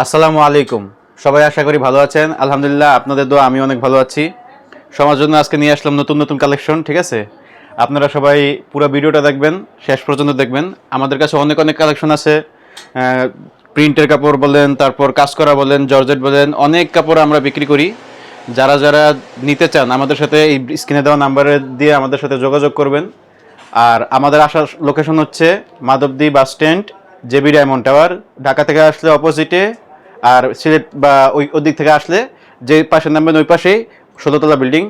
আসসালামু আলাইকুম। সবাই আশা করি ভালো আছেন। আলহামদুলিল্লাহ, আপনাদের দোয়া, আমি অনেক ভালো আছি। সবার জন্য আজকে নিয়ে আসলাম নতুন নতুন কালেকশন, ঠিক আছে? আপনারা সবাই পুরো ভিডিওটা দেখবেন, শেষ পর্যন্ত দেখবেন। আমাদের কাছে অনেক অনেক কালেকশন আছে। প্রিন্টের কাপড় বলেন, তারপর কাজ করা বলেন, জর্জেট বলেন, অনেক কাপড় আমরা বিক্রি করি। যারা যারা নিতে চান, আমাদের সাথে এই স্ক্রিনে দেওয়া নাম্বারে দিয়ে আমাদের সাথে যোগাযোগ করবেন। আর আমাদের আসার লোকেশন হচ্ছে Madhabdi bus stand JB Diamond Tower. Dhaka থেকে আসলে অপোজিটে আর সিলেট বা ওই ওদিক থেকে আসলে যে পাশে নামবেন ওই পাশেই ষোলোতলা বিল্ডিং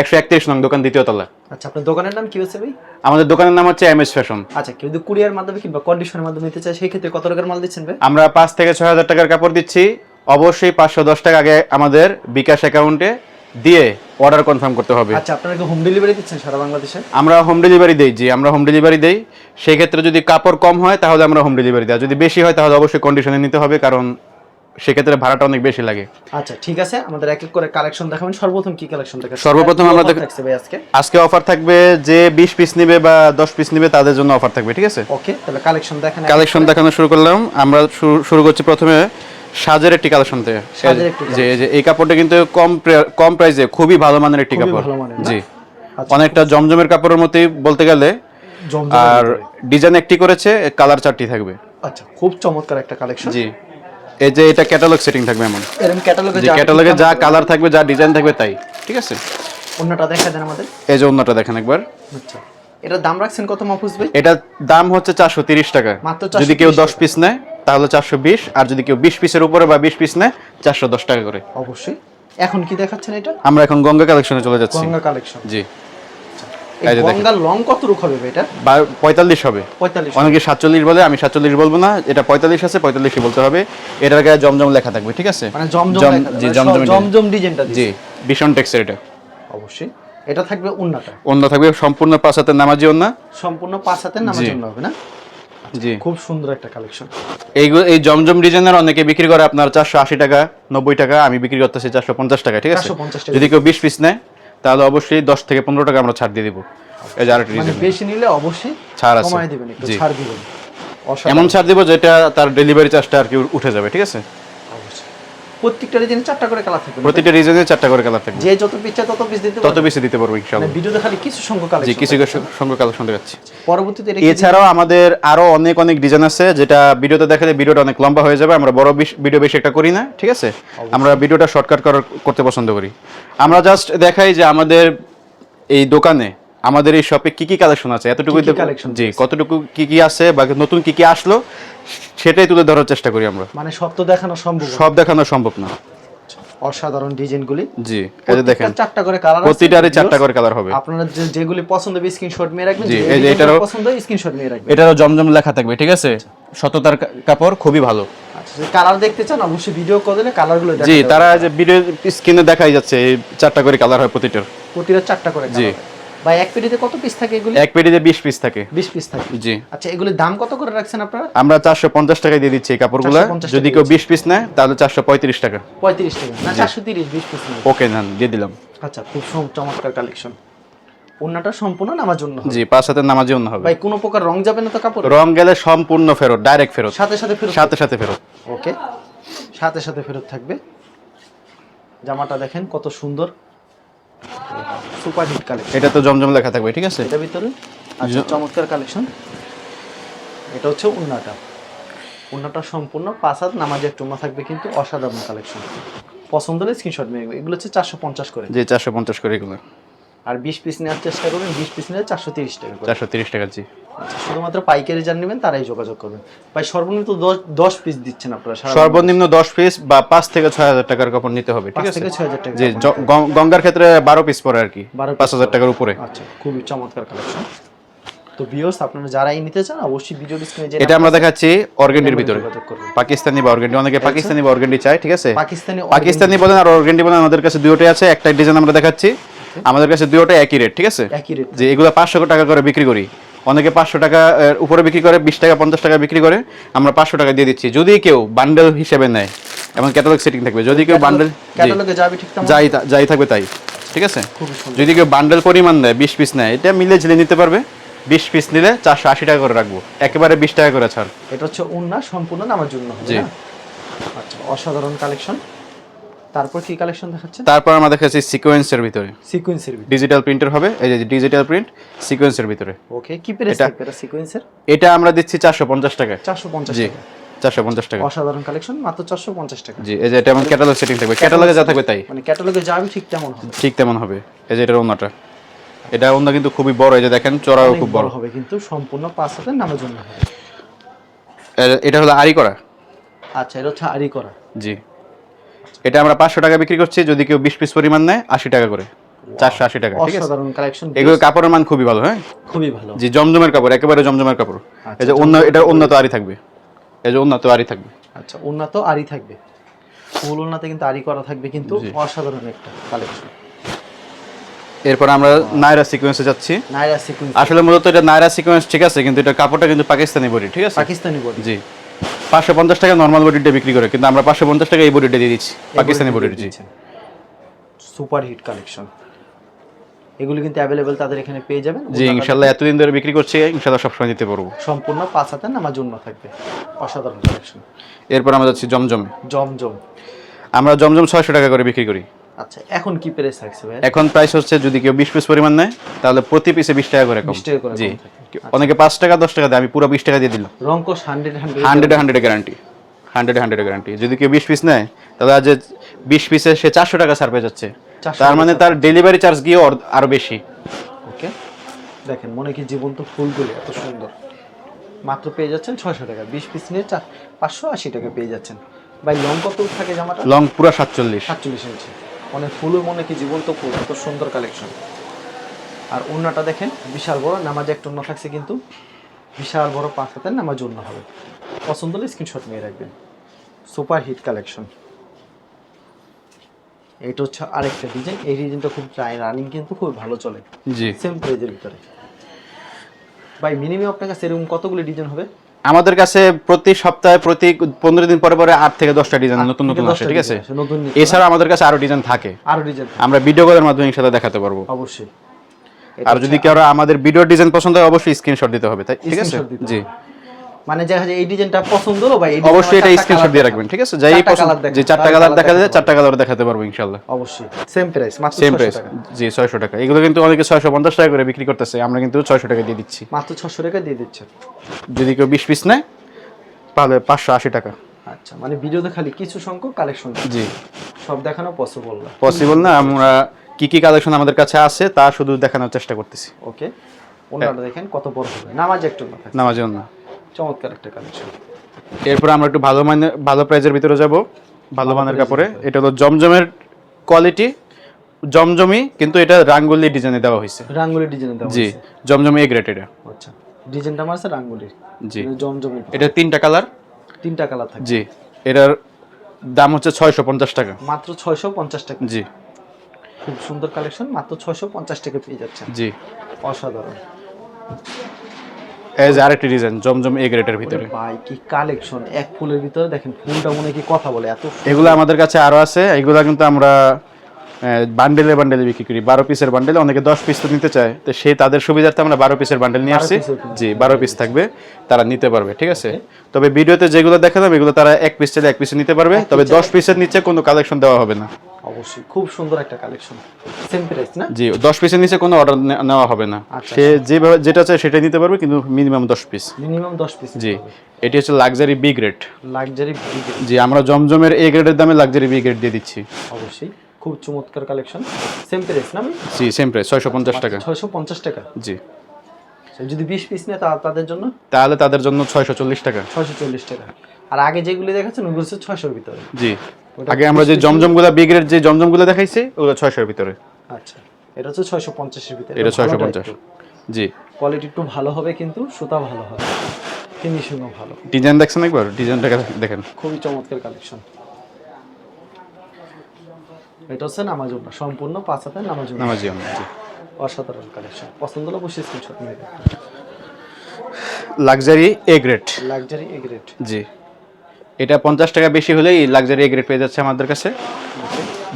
একশো একত্রিশ নং দোকান দ্বিতীয় তলা। আচ্ছা আপনার দোকানের নাম কি হচ্ছে ভাই? আমাদের দোকানের নাম হচ্ছে এম এস ফ্যাশন। আচ্ছা কেউ যদি কুরিয়ার মাধ্যমে কিংবা কন্ডিশনের মাধ্যমে নিতে চায় সেই ক্ষেত্রে কত টাকার মাল দিচ্ছেন ভাই? আমরা পাঁচ থেকে ছয় হাজার টাকার কাপড় দিচ্ছি। অবশ্যই পাঁচশো দশ টাকা আগে আমাদের বিকাশ অ্যাকাউন্টে দিয়ে অর্ডার কনফার্ম করতে হবে। আচ্ছা আপনারা কি হোম ডেলিভারি দিচ্ছেন সারা বাংলাদেশে? আমরা হোম ডেলিভারি দেই জি আমরা হোম ডেলিভারি দেই। সেই ক্ষেত্রে যদি কাপড় কম হয় তাহলে আমরা হোম ডেলিভারি দেয় যদি বেশি হয় তাহলে অবশ্যই কন্ডিশনে নিতে হবে কারণ সেক্ষেত্রে ভাড়াটা অনেক বেশি লাগে। আচ্ছা ঠিক আছে আমাদের এক এক করে কালেকশন দেখাবেন। সর্বপ্রথম কি কালেকশন দেখাচ্ছেন? সর্বপ্রথম আমরা ভাই আজকে? আজকে অফার থাকবে যে বিশ পিস নেবে বা দশ পিস নেবে তাদের জন্য অফার থাকবে ঠিক আছে? ওকে তাহলে কালেকশন দেখেন কালেকশন দেখানো শুরু করলাম। আমরা শুরু- করছি প্রথমে সাজের একটি কালেকশন থেকে যে যে এই কাপড়টা কিন্তু কম কম প্রাইসে খুবই ভালো মানের একটি কাপড়। জি। আচ্ছা, অনেকটা জমজমের কাপড়ের মতোই বলতে গেলে। আর ডিজাইন একটি করেছে কালার চারটি থাকবে। আচ্ছা খুব চমৎকার একটা কালেকশন জি। এই যে এটা ক্যাটালগ সেটিং থাকবে এমন। এরকম ক্যাটালগে যে ক্যাটালগে যা কালার থাকবে যা ডিজাইন থাকবে তাই ঠিক আছে? অন্যটা দেখা দেন আমাদের। এই যে অন্যটা দেখেন একবার। আচ্ছা। এটার দাম রাখছেন কত মাহফুজ ভাই? এটার দাম হচ্ছে চারশো তিরিশ টাকা। মাত্র যদি কেউ 430 দশ পিস নেয় তাহলে চারশো বিশ আর যদি কেউ বিশ পিসের উপরে বা বিশ পিস নেয় চারশো দশ টাকা করে। অবশ্যই। এখন কি দেখাচ্ছেন এটা? আমরা এখন গঙ্গা কালেকশনে চলে যাচ্ছি। গঙ্গা কালেকশন জি। গঙ্গার লং কত রুখ হবে এটা? পঁয়তাল্লিশ হবে। অনেকে সাতচল্লিশ বলে আমি সাতচল্লিশ বলব না এটা পঁয়তাল্লিশ আছে পঁয়তাল্লিশই বলতে হবে। এটার গায়ে জমজম লেখা থাকবে ঠিক আছে? মানে জমজম জি মানে জমজম জমজম ডিজাইনটা জি ভীষণ টেক্সের এটা। অবশ্যই। এটা থাকবে উন্নাটা অন্য থাকবে সম্পূর্ণ পাঁচ হাতের নামাজি অন্য সম্পূর্ণ পাঁচ হাতের নামার জি। হবে না? জি। খুব সুন্দর একটা কালেকশন এইগুলো এই জমজম ডিজাইনের অনেকে বিক্রি করে আপনার চারশো আশি টাকা নব্বই টাকা আমি বিক্রি করতেছি চারশো পঞ্চাশ টাকা ঠিক আছে? যদি কেউ বিশ পিস নেয় তাহলে অবশ্যই দশ থেকে পনেরো টাকা আমরা ছাড় দিয়ে দিব। এই যে আরেকটা মানে বেশি নিলে অবশ্যই ছাড় আছে। ছাড় দিবেন। এমন ছাড় দিব যেটা তার ডেলিভারি চার্জটা আর কি উঠে যাবে ঠিক আছে? প্রত্যেকটা ডিজাইন চারটা করে কালার থাকবে না? প্রতিটা চারটা করে কালার থাকবে। যে যত পিস চায় তত পিস দিতে তত দিতে পারব মানে ইনশাল্লাহ ভিডিওতে খালি কিছু সংখ্যক কালেকশন কিছু কিছু সঙ্গে কালেকশন দেখাচ্ছি পরবর্তীতে এছাড়াও আমাদের আরও অনেক অনেক ডিজাইন আছে যেটা ভিডিওতে দেখালে ভিডিওটা অনেক লম্বা হয়ে যাবে। আমরা বড় ভিডিও বেশি একটা করি না ঠিক আছে? আমরা ভিডিওটা শর্টকাট করতে পছন্দ করি। আমরা জাস্ট দেখাই যে আমাদের এই দোকানে আমাদের এই শপে কি কি কালেকশন আছে? এতটুকু জি কতটুকু কি কি আছে বা নতুন কি কি আসলো সেটাই তুলে ধরার চেষ্টা করি আমরা। মানে সব তো দেখানো সম্ভব সব দেখানো সম্ভব না। অসাধারণ ডিজাইনগুলি জি এই যে দেখেন চারটা করে কালার প্রতিটারই চারটা করে কালার হবে। আপনারা যেগুলি পছন্দ হবে স্ক্রিনশট নিয়ে রাখবেন জি, এই যে এটারও- পছন্দ স্ক্রিনশট নিয়ে রাখবেন। এটারও জমজম লেখা থাকবে ঠিক আছে? সততার কাপড় খুবই ভালো। আচ্ছা কালার দেখতে চান অবশ্যই ভিডিও কল দিলে কালারগুলো জি তারা যে ভিডিও স্ক্রিনে দেখাই যাচ্ছে এই চারটা করে কালার হয় প্রতিটার। প্রতিটা চারটা করে জি। কালার ভাই এক পেটিতে কত পিস থাকে এগুলি? এক পেটিতে বিশ পিস থাকে। 20 পিস থাকে। জি। আচ্ছা এগুলির দাম কত করে রাখছেন আপনারা? আমরা চারশো পঞ্চাশ টাকায় দিয়ে দিচ্ছি এই কাপড়গুলো। 450 যদি কেউ বিশ পিস নেয় তাহলে চারশো পঁয়ত্রিশ টাকা। 35 টাকা। না 430 20 পিস নেই ওকে না দিয়ে দিলাম। আচ্ছা খুব চমৎকার কালেকশন ওন্নাটা সম্পূর্ণ নামার জন্য হবে। জি পাঁচ হাতের নামাজি অন্য হবে। ভাই কোনো প্রকার রং যাবে না তো কাপড়? রং গেলে সম্পূর্ণ ফেরত ডাইরেক্ট ফেরত। সাথে সাথে ফেরত? সাথে সাথে ফেরত। ওকে। সাথে সাথে ফেরত থাকবে। জামাটা দেখেন কত সুন্দর। সুপার হিট কালেকশন এটা তো জমজম লেখা থাকবে ঠিক আছে? এটা ভিতরে? আচ্ছা চমৎকার কালেকশন এটা হচ্ছে উন্নাটা। উন্নাটা সম্পূর্ণ পাঁচাত নামাজের টুমা থাকবে কিন্তু অসাধারণ কালেকশন পছন্দ হলে স্ক্রিনশট নিয়ে এগুলো হচ্ছে চারশো পঞ্চাশ করে। যে চারশো পঞ্চাশ করে এগুলো। আর বিশ পিস নেওয়ার চেষ্টা করবেন বিশ পিস নিলে চারশো তিরিশ টাকা চারশো তিরিশ টাকা জি। শুধুমাত্র পাইকারি যান নেবেন তারাই যোগাযোগ করবেন। ভাই সর্বনিম্ন দশ পিস দিচ্ছেন আপনারা সর্বনিম্ন দশ পিস বা পাঁচ থেকে ছয় হাজার টাকার কাপড় নিতে হবে ঠিক আছে? টাকা জি গঙ্গার ক্ষেত্রে বারো পিস পরে আর কি 12 পাঁচ হাজার টাকার উপরে। আচ্ছা খুবই চমৎকার কালেকশন তো ভিউয়ার্স আপনারা যারাই নিতে চান অবশ্যই ভিডিও স্ক্রিনে যে এটা আমরা দেখাচ্ছি অর্গেন্ডির ভিতরে। পাকিস্তানি বা অর্গেন্ডি অনেকে পাকিস্তানি বা অর্গেন্ডি চায় ঠিক আছে? পাকিস্তানি পাকিস্তানি বলেন আর অর্গেন্ডি বলেন আমাদের কাছে দুটোই আছে একটা ডিজাইন আমরা দেখাচ্ছি। আমাদের কাছে দুটোই একই রেট ঠিক আছে? একই রেট যে এগুলো পাঁচশো টাকা করে বিক্রি করি। অনেকে পাঁচশো টাকা উপরে বিক্রি করে বিশ টাকা পঞ্চাশ টাকা বিক্রি করে আমরা পাঁচশো টাকা দিয়ে দিচ্ছি। যদি কেউ বান্ডেল হিসেবে নেয় এবং ক্যাটালগ সেটিং থাকবে যদি কেউ বান্ডেল যাই যাই থাকবে তাই ঠিক আছে? যদি কেউ বান্ডেল পরিমাণ নেয় বিশ পিস নেয় এটা মিলে ঝিলে নিতে পারবে। বিশ পিস নিলে চারশো আশি টাকা করে রাখব। একেবারে বিশ টাকা করে ছাড়। এটা হচ্ছে উন্না সম্পূর্ণ নামার জন্য জি। আচ্ছা অসাধারণ কালেকশন তারপর কি কালেকশন দেখাচ্ছেন? তারপর আমরা কাছে সিকোয়েন্সের ভিতরে। সিকোয়েন্সের ভিতরে। ডিজিটাল প্রিন্টার হবে এই যে ডিজিটাল প্রিন্ট সিকোয়েন্সের ভিতরে। ওকে কি প্রাইস এটা- থাকবে এটা সিকোয়েন্সের এটা আমরা দিচ্ছি চারশো পঞ্চাশ টাকায় চারশো পঞ্চাশ জি টাকা। চারশো পঞ্চাশ টাকা। অসাধারণ কালেকশন মাত্র চারশো পঞ্চাশ টাকা। জি এই যে এটা আমার ক্যাটালগ সেটিং থাকবে। ক্যাটালগে যা থাকবে তাই। মানে ক্যাটালগে ঠিক তেমন হবে। ঠিক তেমন হবে। এই যে এটার এটা কিন্তু খুবই বড় এই যে দেখেন চড়াও খুব বড়। হবে কিন্তু সম্পূর্ণ পাঁচ হাতের নামের জন্য এটা হলো আরি করা। আচ্ছা এটা হচ্ছে আরি করা। জি। এটা আমরা পাঁচশো টাকা বিক্রি করছি যদি কেউ বিশ পিস পরিমাণ নেয় আশি টাকা করে। চারশো আশি টাকা ঠিক আছে? এগুলো কাপড়ের মান খুবই ভালো হ্যাঁ? খুবই ভালো। জি জমজমের কাপড় একেবারে জমজমের কাপড়। আচ্ছা, এই যে অন্য এটা উন্নত আরি থাকবে। এই যে উন্নত আরি থাকবে। আচ্ছা উন্নত আরি থাকবে। ফুল উন্নতে কিন্তু আরি করা থাকবে কিন্তু অসাধারণ একটা কালেকশন এরপর আমরা নায়রা সিকোয়েন্সে যাচ্ছি। নাইরা সিকুয়েন্স আসলে মূলত এটা নায়রা সিকোয়েন্স ঠিক আছে কিন্তু এটা কাপড়টা কিন্তু পাকিস্তানি বডি ঠিক আছে? পাকিস্তানি বডি। জি। পাঁচশো পঞ্চাশ টাকা নর্মাল বডিটা বিক্রি করে কিন্তু আমরা পাঁচশো পঞ্চাশ টাকা এই বডিটা দিয়ে দিচ্ছি পাকিস্তানি বডির দিচ্ছি সুপার হিট কালেকশন এগুলো কিন্তু অ্যাভেলেবেল তাদের এখানে পেয়ে যাবেন। জি ইনশাল্লাহ এতদিন ধরে বিক্রি করছি ইনশাল্লাহ সবসময় দিতে পারব। সম্পূর্ণ পাঁচ হাতে নামার জন্য থাকবে। অসাধারণ কালেকশন এরপর আমরা যাচ্ছি জমজমে। জমজম। আমরা জমজম ছয়শো টাকা করে বিক্রি করি। আচ্ছা এখন কি প্রাইস থাকছে ভাই? এখন প্রাইস হচ্ছে যদি কেউ বিশ পিস পরিমাণ নেয় তাহলে প্রতি পিসে বিশ টাকা করে কম। 20 টাকা করে জি। অনেকে পাঁচ টাকা দশ টাকা দেয় আমি পুরো বিশ টাকা দিয়ে দিলাম। রঙ্কশ hundred hundred hundred hundred guarantee hundred hundred guarantee যদি কেউ বিশ পিস নেয় তাহলে আজ বিশ পিসে সে চারশো টাকা ছাড় পেয়ে যাচ্ছে। তার মানে তার ডেলিভারি চার্জ গিয়ে আরও বেশি। ওকে। দেখেন মনে কি জীবন্ত ফুলগুলি এত সুন্দর। মাত্র পেয়ে যাচ্ছেন ছয়শো টাকা। বিশ পিস নিয়ে চার পাঁচশো আশি টাকা পেয়ে যাচ্ছেন। ভাই লং কত থাকে জামাটা? লং পুরো সাতচল্লিশ। সাতচল্লিশ ইঞ্চি অনেক ফুলও মনে কি জীবন্ত ফুল এত সুন্দর কালেকশন আর ওড়নাটা দেখেন বিশাল বড় নামাজ একটা অন্য থাকছে কিন্তু বিশাল বড় পাঁচ হাতের নামাজ অন্য হবে। পছন্দ হলে স্ক্রিনশট নিয়ে রাখবেন। সুপার হিট কালেকশন এটা হচ্ছে আরেকটা ডিজাইন এই ডিজাইনটা খুব রানিং কিন্তু খুব ভালো চলে। জি। সেম প্রাইজের ভিতরে। ভাই মিনিমাম আপনার কাছে এরকম কতগুলো ডিজাইন হবে? আমাদের কাছে প্রতি সপ্তাহে প্রতি পনেরো দিন পরে পরে আট থেকে দশটা ডিজাইন নতুন নতুন আসে ঠিক আছে? এছাড়া আমাদের কাছে আরও ডিজাইন থাকে। আরও ডিজাইন আমরা ভিডিও কলের মাধ্যমে সাথে দেখাতে পারব। অবশ্যই। আর যদি কেউ আমাদের ভিডিও ডিজাইন পছন্দ হয় অবশ্যই স্ক্রিনশট দিতে হবে তাই? ঠিক আছে? জি। মানে দেখা যায় এই ডিজাইনটা পছন্দ হলো ভাই অবশ্যই এটা স্ক্রিনশট দিয়ে রাখবেন ঠিক আছে? যাই পছন্দ যে চারটা কালার দেখা যায় চারটা কালার দেখাতে পারব ইনশাল্লাহ অবশ্যই সেম প্রাইস মাত্র সেম 600 প্রাইস টাকা। জি ছয়শো টাকা। এগুলো কিন্তু অনেকে ছয়শো পঞ্চাশ টাকা করে বিক্রি করতেছে আমরা কিন্তু ছয়শো টাকা দিয়ে দিচ্ছি। মাত্র 600 টাকা দিয়ে দিচ্ছে। যদি কেউ বিশ পিস নেয় তাহলে পাঁচশো আশি টাকা। আচ্ছা মানে ভিডিওতে খালি কিছু সংখ্যক কালেকশন জি। সব দেখানো পসিবল না। পসিবল না আমরা কি কি কালেকশন আমাদের কাছে আছে তা শুধু দেখানোর চেষ্টা করতেছি। ওকে ওনারা দেখেন কত বড় হবে। নামাজ একটু না নামাজের জন্য। চমৎকার একটা কালেকশন এরপর আমরা একটু ভালো মানের ভালো প্রাইজের ভিতরে যাব। ভালো মানের কাপড়ে। এটা হলো জমজমের কোয়ালিটি জমজমি কিন্তু এটা রাঙ্গুলি ডিজাইনে দেওয়া হয়েছে। রাঙ্গুলি ডিজাইন দেওয়া জি জমজমি এ গ্রেড এটা আচ্ছা ডিজাইনটা আমার আছে রাঙ্গুলির। জি। জমজমি এটা তিনটা কালার তিনটা কালার থাকে। জি এটার দাম হচ্ছে ছয়শো পঞ্চাশ টাকা। মাত্র ছয়শো পঞ্চাশ টাকা। জি। খুব সুন্দর কালেকশন মাত্র ছয়শো পঞ্চাশ টাকা পেয়ে যাচ্ছে জি। অসাধারণ। এজ আরেকটি ডিজাইন জমজম এ গ্রেডের ভিতরে। ভাই কি কালেকশন এক ফুলের ভিতরে দেখেন ফুলটা মনে কি কথা বলে এত এগুলো আমাদের কাছে আরও আছে। এগুলো কিন্তু আমরা বান্ডেলে বান্ডেলে বিক্রি করি। বারো পিসের বান্ডেলে অনেকে দশ পিস তো নিতে চায়। তো সেই তাদের সুবিধার্থে আমরা বারো পিসের বান্ডেল নিয়ে 12 আসছি। জি বারো পিস থাকবে। তারা নিতে পারবে ঠিক আছে? তবে ভিডিওতে যেগুলো দেখালাম এগুলো তারা এক পিস চাইলে এক পিসে নিতে পারবে। তবে দশ পিসের নিচে কোনো কালেকশন দেওয়া হবে না। অবশ্যই। খুব সুন্দর একটা কালেকশন সেম প্রাইস না? জি দশ পিসের নিচে কোনো অর্ডার নেওয়া হবে না। আচ্ছা, সে যেভাবে যেটা চায় সেটা নিতে পারবে কিন্তু মিনিমাম দশ পিস মিনিমাম দশ পিস জি এটি হচ্ছে luxury B grade luxury B grade জি আমরা জমজমের এ গ্রেডের দামে লাক্সারি বি গ্রেড দিয়ে দিচ্ছি। অবশ্যই। খুব চমৎকার কালেকশন সেম প্রাইস না? জি সেম প্রাইস ছয়শো পঞ্চাশ টাকা। ছয়শো পঞ্চাশ টাকা? জি। যদি বিশ পিস নেয় তাদের জন্য? তাহলে তাদের জন্য ছয়শো চল্লিশ টাকা। ছয়শো চল্লিশ টাকা। আর আগে যেগুলি দেখাচ্ছেন ওগুলো হচ্ছে ছয়শোর ভিতরে। জি। আগে আমরা যে জমজমগুলা বি গ্রেড যে জমজমগুলো দেখাইছি ওগুলো ছয়শোর ভিতরে। আচ্ছা এটা হচ্ছে ছয়শো পঞ্চাশের ভিতরে এটা ছয়শো পঞ্চাশ। জি। কোয়ালিটি একটু ভালো হবে কিন্তু সুতা ভালো হবে। ফিনিশিংও ভালো। ডিজাইন দেখছেন একবার? ডিজাইনটা দেখেন। খুবই চমৎকার কালেকশন এটা হচ্ছে নামাজুন সম্পূর্ণ পাঁচ হাতের নামাজুন নামাজি আমরা জি। অসাধারণ কালেকশন পছন্দ হলে অবশ্যই স্ক্রিনশট নিয়ে luxury A grade luxury A grade জি। এটা পঞ্চাশ টাকা বেশি হলেই লাক্সারি গ্রেড পেয়ে যাচ্ছে আমাদের কাছে।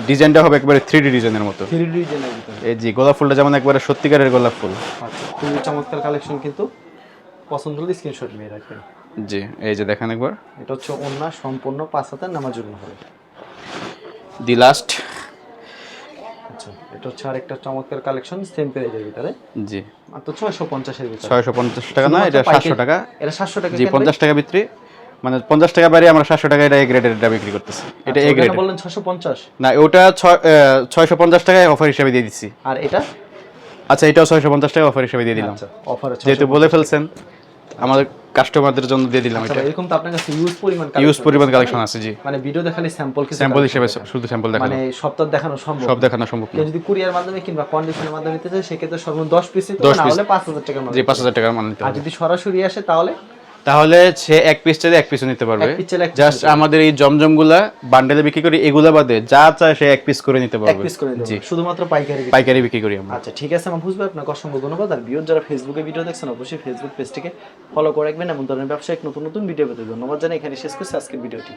ডিজাইনটা হবে একবারে থ্রি ডি ডিজাইনের মতো। থ্রি ডিজাইনের এই জি গোলাপ ফুলটা যেমন একবারে সত্যিকারের গোলাপ ফুল। আচ্ছা খুবই চমৎকার কালেকশন কিন্তু পছন্দ হলে স্ক্রিনশট নিয়ে রাখবেন। জি এই যে দেখেন একবার। এটা হচ্ছে অন্য সম্পূর্ণ পাঁচ হাতের নামার জন্য হবে। দি লাস্ট আচ্ছা এটা হচ্ছে আরেকটা চমৎকার কালেকশন সেম প্রাইজের ভিতরে। জি। মাত্র ছয়শো পঞ্চাশের ভিতরে। ছয়শো পঞ্চাশ টাকা না এটা সাতশো টাকা। এটা সাতশো টাকা জি পঞ্চাশ টাকা বিক্রি। মানে পঞ্চাশ টাকা বাইরে আমরা সাতশো টাকা এটা এ গ্রেডের এটা বিক্রি করতেছি। এটা আচ্ছা, এ গ্রেড বললেন ছশো পঞ্চাশ। না ওটা ছয়শো পঞ্চাশ টাকায় অফার হিসেবে দিয়ে দিচ্ছি আর এটা? আচ্ছা এটাও ছয়শো পঞ্চাশ টাকা অফার হিসেবে দিয়ে দিলাম। আচ্ছা অফার আছে যেহেতু বলে ফেলছেন আমাদের কাস্টমারদের জন্য দিয়ে দিলাম আচ্ছা এটা। এরকম তো আপনার কাছে ইউজ পরিমাণ ইউজ পরিমাণ কালেকশন আছে জি। মানে ভিডিও দেখালে স্যাম্পল কিছু স্যাম্পল হিসেবে শুধু স্যাম্পল দেখানো। মানে সপ্তাহ দেখানো সম্ভব সব দেখানো সম্ভব কেউ যদি কুরিয়ার মাধ্যমে কিংবা কন্ডিশনের মাধ্যমে নিতে চায় সেক্ষেত্রে সর্বনিম্ন দশ পিস 10 না। হলে পাঁচ হাজার টাকা জি পাঁচ হাজার টাকার মান নিতে আর যদি সরাসরি আসে তাহলে? তাহলে সে এক পিস চাইলে এক পিসও নিতে পারবে। জাস্ট আমাদের এই জমজমগুলা বান্ডেলে বিক্রি করি এগুলা বাদে যা চায় সে এক পিস করে নিতে এক পারবে। পিস করে জি। শুধুমাত্র পাইকারি পাইকারি বিক্রি করি আমরা। আচ্ছা ঠিক আছে আমার বুঝবে আপনাকে অসংখ্য ধন্যবাদ। আর বিয়োর যারা ফেসবুকে ভিডিও দেখছেন অবশ্যই ফেসবুক পেজটিকে ফলো করে রাখবেন এমন ধরনের ব্যবসায়িক নতুন নতুন ভিডিও পেতে ধন্যবাদ জানাই। এখানে শেষ করছি আজকের ভিডিওটি।